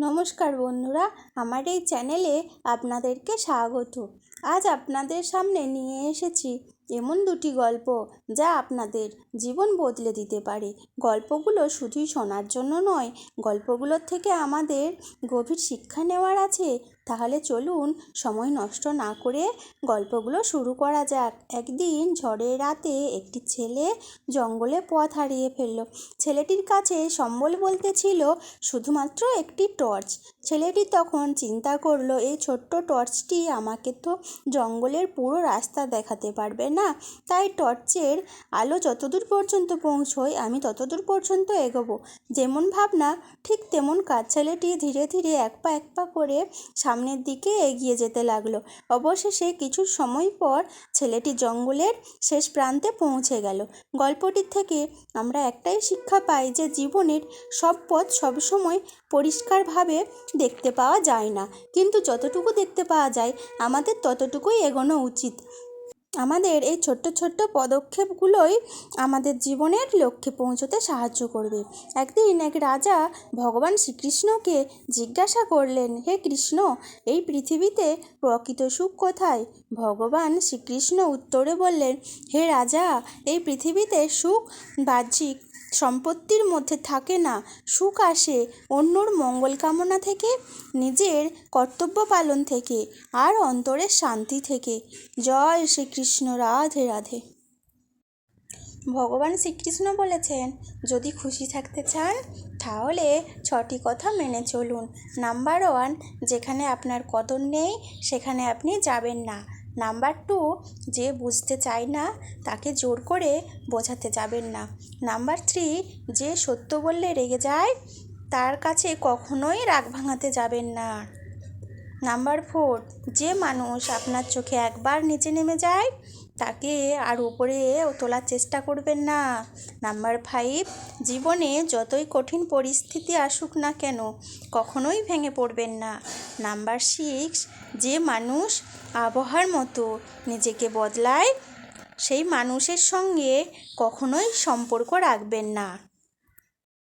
নমস্কার বন্ধুরা আমার এই চ্যানেলে আপনাদেরকে স্বাগত। আজ আপনাদের সামনে নিয়ে এসেছি এমন দুটি গল্প যা আপনাদের জীবন বদলে দিতে পারে। গল্পগুলো শুধুই শোনার জন্য নয়, গল্পগুলোর থেকে আমাদের গভীর শিক্ষা নেওয়ার আছে। তাহলে চলুন সময় নষ্ট না করে গল্পগুলো শুরু করা যাক। একদিন ঝড়ের রাতে একটি ছেলে জঙ্গলে পথ হারিয়ে ফেলল। ছেলেটির কাছে সম্বল বলতে ছিল শুধুমাত্র একটি টর্চ। ছেলেটি তখন চিন্তা করল, এই ছোট্ট টর্চটি আমাকে তো জঙ্গলের পুরো রাস্তা দেখাতে পারবে না। তাই টর্চের আলো যতদূর পর্যন্ত পৌঁছয় আমি ততদূর পর্যন্ত এগোবো। যেমন ভাবনা, ঠিক তেমন কাজ ছেলেটি ধীরে ধীরে এক পা এক পা করে সামনের দিকে এগিয়ে যেতে লাগল। অবশেষে কিছু সময় পর ছেলেটি জঙ্গলের শেষ প্রান্তে পৌঁছে গেল। গল্পটির থেকে আমরা একটাই শিক্ষা পাই যে জীবনের সব পথ সবসময় পরিষ্কারভাবে দেখতে পাওয়া যায় না। কিন্তু যতটুকু দেখতে পাওয়া যায়, আমাদের ততটুকুই এগোনো উচিত। আমাদের এই ছোট্ট ছোট্ট পদক্ষেপগুলোই আমাদের জীবনের লক্ষ্যে পৌঁছতে সাহায্য করবে। একদিন এক রাজা ভগবান শ্রীকৃষ্ণকে জিজ্ঞাসা করলেন, হে কৃষ্ণ, এই পৃথিবীতে প্রকৃত সুখ কোথায়? ভগবান শ্রীকৃষ্ণ উত্তরে বললেন, হে রাজা, এই পৃথিবীতে সুখ বাহ্যিক সম্পত্তির মধ্যে থাকে না। সুখ আসে অন্যর মঙ্গল কামনা থেকে, নিজের কর্তব্য পালন থেকে, আর অন্তরের শান্তি থেকে। জয় শ্রীকৃষ্ণ। রাধে রাধে। ভগবান শ্রীকৃষ্ণ বলেছেন, যদি খুশি থাকতে চান, তাহলে ছটি কথা মেনে চলুন। নাম্বার ওয়ান যেখানে আপনার কদর নেই, সেখানে আপনি যাবেন না। নাম্বার টু যে বুঝতে চায় না, তাকে জোর করে বোঝাতে যাবেন না। নাম্বার থ্রি যে সত্য বললে রেগে যায়, তার কাছে কখনোই রাগ ভাঙাতে যাবেন না। নাম্বার ফোর, যে মানুষ আপনার চোখে একবার নিচে নেমে যায়, তাকে আর উপরে তোলার চেষ্টা করবেন না। নাম্বার ফাইভ, জীবনে যতই কঠিন পরিস্থিতি আসুক না কেন, কখনোই ভেঙে পড়বেন না। নাম্বার সিক্স, যে মানুষ আবহাওয়ার মতো নিজেকে বদলায়, সেই মানুষের সঙ্গে কখনোই সম্পর্ক রাখবেন না।